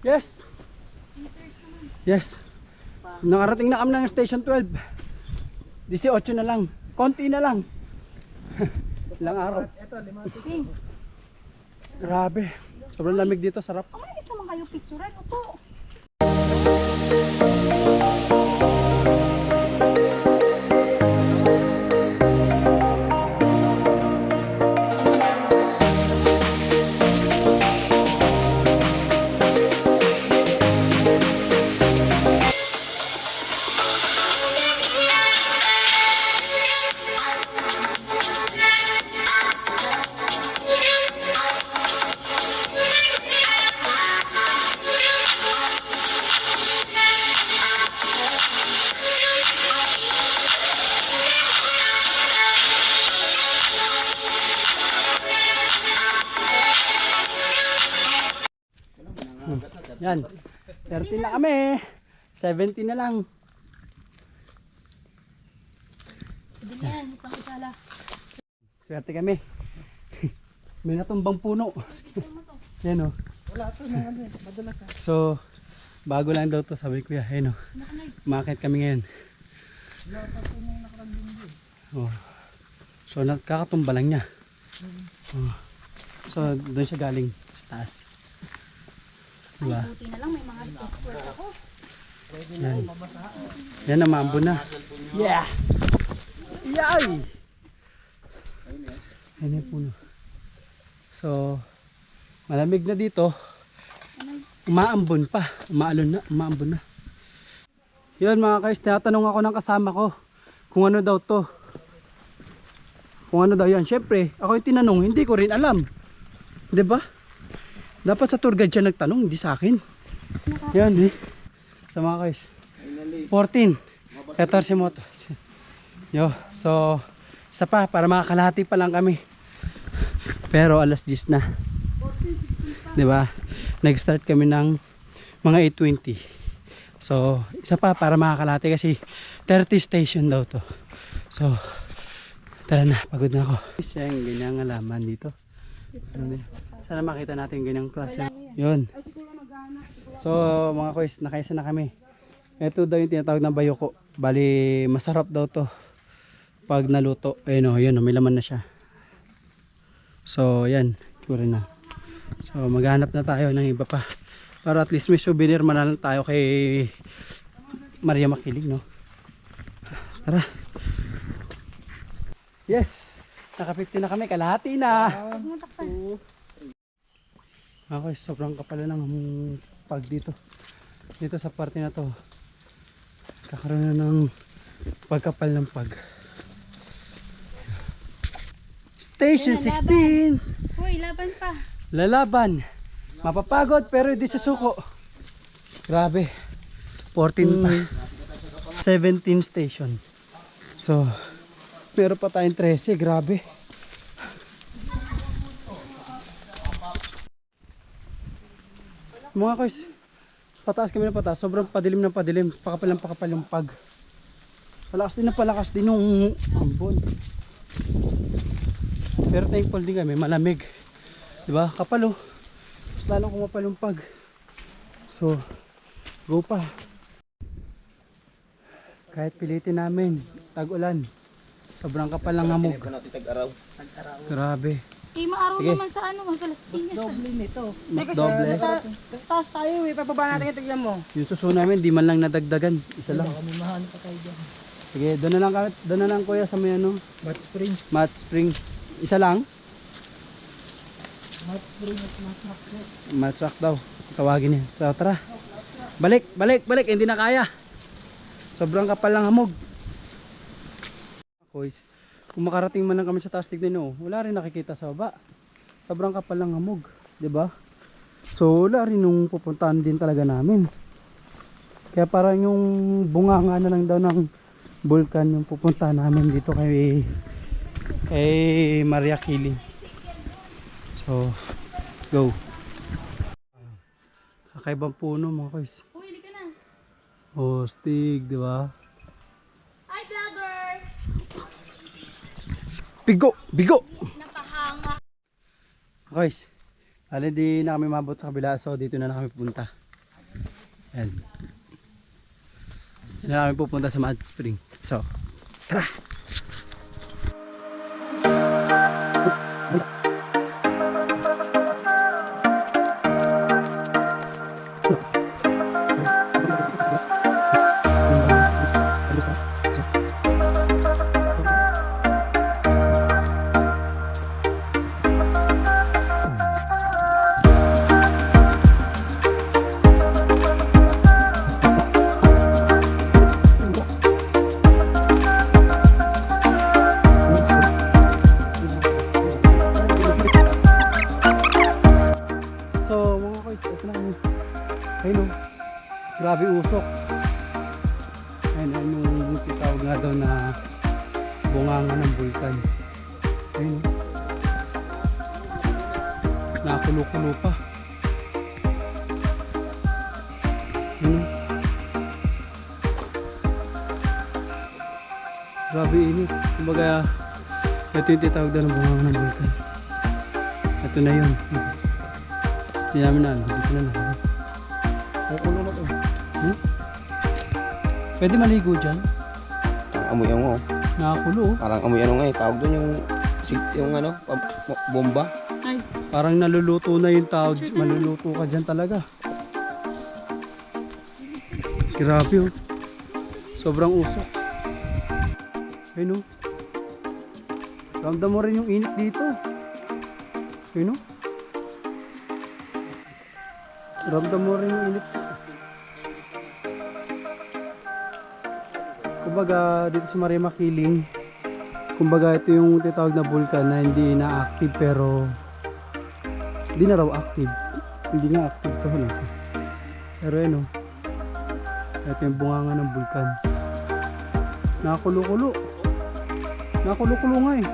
Yes. Yes. Nakarating na kami ng station 12. 18 na lang. Konti na lang. Ilang araw. Ping, Grabe. Sobrang lamig dito, sarap. may naman kayo picturean. Opo. Yan. 30 na kami. 70 na lang. Niya yan, isang isala. Swerte kami. May natumbang puno. Yan o. Wala to na ano eh, madalas ah. So, bago lang daw to sabi ko ya. Ayun o. Umakit kami ngayon. Wala pa to nung eh. Oh. So, nakakatumba lang niya. Oh. So, doon siya galing sa taas. Diba? Buti na lang, may mga escort ako. Yan. Yan na, maambo na. Yeah! Yay! Yan yung puno. So, malamig na dito. Umaambon pa. Umaalon na. Umaambon na. Yun mga guys, tinatanong ako ng kasama ko kung ano daw to. Kung ano daw yan. Siyempre, ako yung tinanong, hindi ko rin alam. 'Di ba? Dapat sa tour guide siya nagtanong, hindi sa akin. Yan eh. Sa mga guys. 14. 14 moto. Yo, so isa pa para makakalahati pa lang kami. Pero alas 10 na. 'Di ba? Nag-start kami ng mga 8:20. So, isa pa para makakalahati kasi 30 station daw to. So, tara na, pagod na ako. Siya yung alaman dito. Ano yun? Sana makita natin yung ganyang klase. Yun. So, mga kuys, nakaisa na kami. Ito daw yung tinatawag na bayoko. Bali, masarap daw to pag naluto. Ayun o, yun o, may laman na siya. So, yan. Tsura na. So, maghanap na tayo ng iba pa. Para at least may souvenir man na lang tayo kay Maria Makiling, no? Tara. Yes! Naka 50 na kami, kalahati na. Ako, sobrang kapal lang ang pag dito. Dito sa parte na to. Kakaroon na ng pagkapal ng pag. Station 16. Uy, laban pa. Lalaban. Mapapagod pero hindi susuko. Grabe. 14 pa. 17 station. So, meron pa tayong 13. Grabe. Mga koys, pataas kami ng pataas. Sobrang padilim ng padilim. Pakapal ng pakapal yung pag. Palakas din na palakas din nung ambon. Pero thankful din kami, malamig. Diba? Kapal oh. Mas lalong kumapal yung pag. So, go pa. Kahit pilitin namin, tag-ulan. Sobrang kapal ng hamog. Grabe. Eh, maaraw Sige. naman sa ano, sa Las Piñas. Doble nito. Mas Teka, doble. Sa, sa taas tayo eh, pababa natin tignan mo. Yung suso namin, di man lang nadagdagan. Isa lang. Baka may mahan pa tayo dyan. Sige, doon na lang, kami- doon na lang kuya sa may ano, Bat spring. mat spring. Isa lang? Mat spring at mat mat mat. Mat rock daw. Tawagin niya. So, tara. Balik, balik, balik. Hindi na kaya. Sobrang kapal ng hamog. Boys, kung makarating man lang kami sa taas tignan nyo, wala rin nakikita sa baba. Sobrang kapal ng hamog. 'di ba? So, wala rin nung pupuntahan din talaga namin. Kaya parang yung bunganga na lang daw ng vulkan yung pupuntahan namin dito kay kay Maria Kiling. So, go. Kakaibang puno mga guys. Uy, ka na. Oh, stig, di ba? Bigo! Bigo! Napahanga. Guys, alin di na kami mabot sa kabila so dito na na kami pupunta. Ayan. Yan na namin pupunta sa Mad Spring. So, tara! Bunganga ng bulkan. Ayun. Nakulo-kulo pa. Ayun. Grabe init. Kumbaga, ito yung titawag daw ng bunganga ng bulkan. Ito na yun. Hindi namin na dito na na. Kukulo na to. Hmm? Pwede maligo dyan. Ang amoy ano, Nakakulo parang amoy ano nga eh, tawag doon yung, yung ano, bomba. Ay, Parang naluluto na yung tao. Maluluto ka dyan talaga. Grabe oh. Sobrang usok. Ayun oh. Ramdam mo rin yung init dito. Ayun oh. Ramdam mo rin yung init. Kumbaga dito sa Maria Makiling, kumbaga ito yung titawag na vulkan na hindi na active pero hindi na raw active. Hindi nga active to ano. Pero yun oh. Ito yung bunganga ng vulkan. Nakakulo-kulo. Nakakulo-kulo nga eh.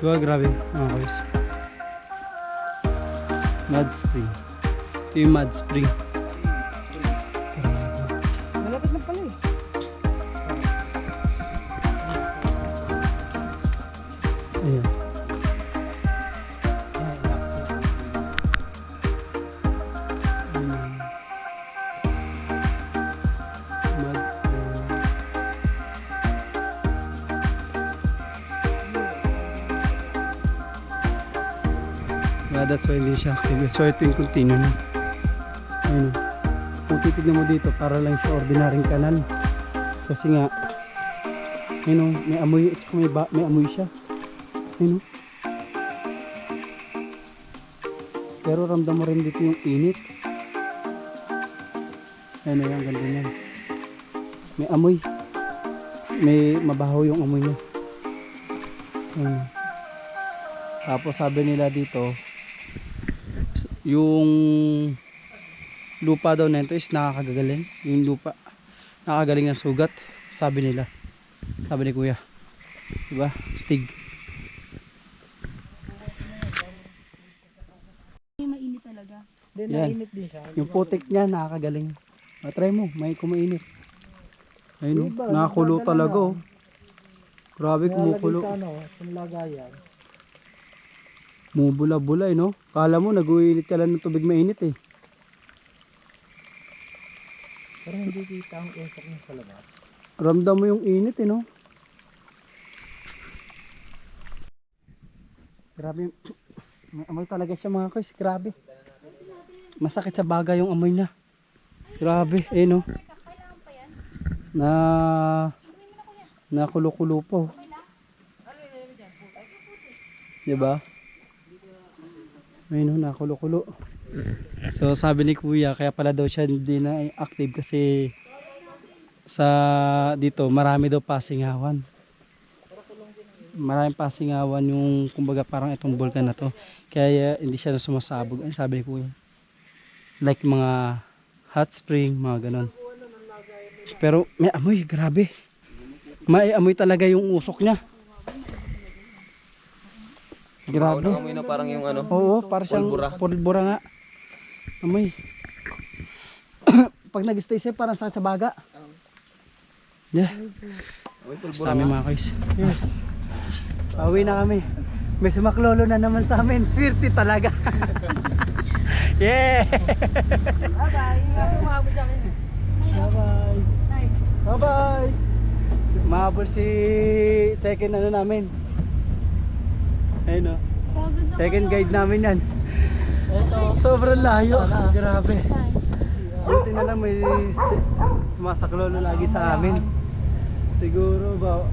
Diba grabe mga boys? Mud spring. Ito yung mud spring. That's why hindi siya active. So ito yung continue na. Ayun. Kung titignan mo dito, para lang siya ordinaryong kanal. Kasi nga, ayun o, may amoy, may, ba, may amoy siya. Ayun o. Pero ramdam mo rin dito yung init. Ayun o, yung ganda niyan. May amoy. May mabaho yung amoy niya. Ayun. Tapos sabi nila dito, yung lupa daw na ito is nakakagagaling. Yung lupa, nakakagaling ng sugat. Sabi nila. Sabi ni kuya. Diba? Stig. mainit talaga. Hindi, Yan. nainit din siya. Yung putik niya nakakagaling. Ah, try mo, may kumainit. Ayun oh, Iba, nakakulo nagdadala talaga na. oh. Grabe kumukulo. sa ano, sa lagayan. Mubula-bula eh no. Kala mo nag-uinit ka lang ng tubig mainit eh. Pero hindi kita ang usok niya sa labas. Ramdam mo yung init eh no. Grabe. May amoy talaga siya mga guys. Grabe. Masakit sa baga yung amoy niya. Grabe. Eh no. Na nakulo-kulo po. Diba? Ayun no, nakulo-kulo. So sabi ni kuya, kaya pala daw siya hindi na active kasi sa dito marami daw pasingawan. Maraming pasingawan yung kumbaga parang itong bulkan na to. Kaya hindi siya na sumasabog. Ay, sabi ni kuya. Like mga hot spring, mga ganon. Pero may amoy, grabe. May amoy talaga yung usok niya. Grabe. Grabe. amoy na parang yung ano, Oo, para siyang Pulbura. pulbura nga. Amoy. Pag nag-stay safe, parang sakit sa baga. Yeah. Basta kami mga guys. Yes. Pauwi na kami. May sumaklolo na naman sa amin. Swerte talaga. yeah! Bye-bye. Ay. Bye-bye. Mahabol si second ano namin. Ayun o. Pagod na Second guide namin yan. Ito. Sobrang layo. Grabe. Buti na lang may si- sumasaklolo lagi sa amin. Siguro ba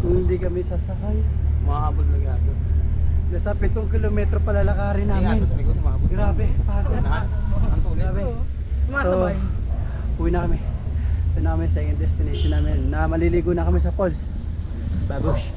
kung hindi kami sasakay. Mahabol na gaso. Nasa 7 kilometro palalakarin namin. Grabe, pagod. Ang tuloy. Grabe. So, uwi na kami. Ito na kami sa second destination namin. Na maliligo na kami sa falls. Babush.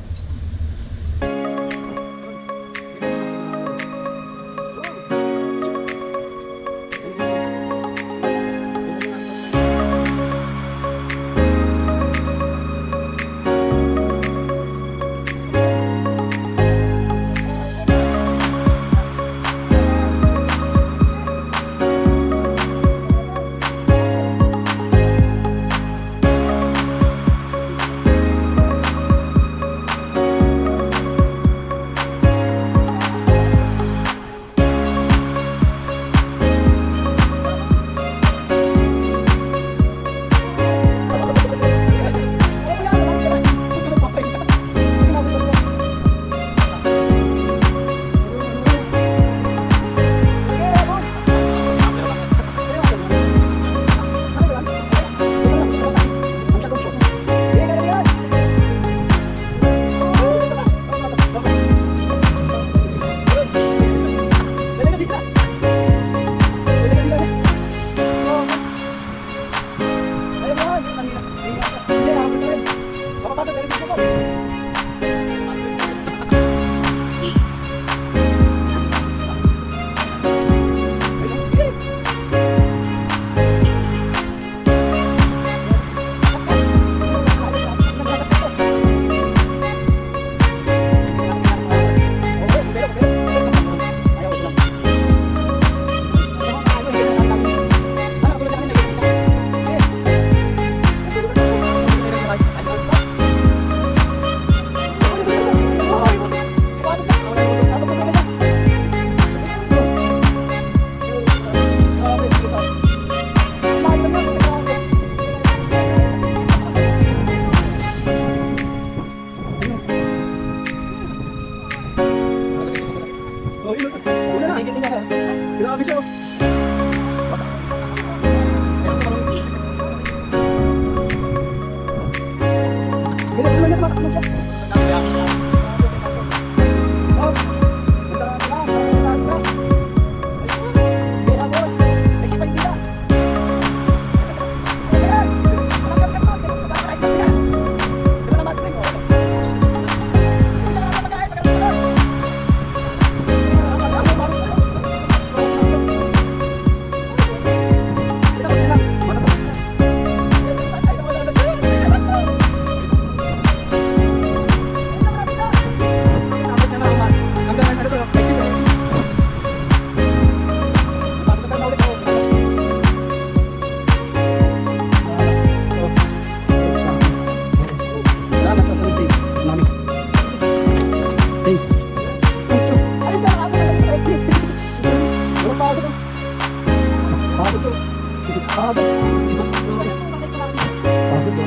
Pagod to.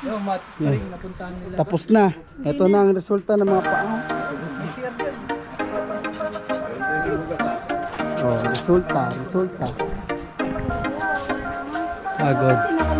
Yung mat, Yeah. ring napuntahan nila. Tapos na. Ito na ang resulta ng mga paa. Oh, resulta, resulta. Pagod.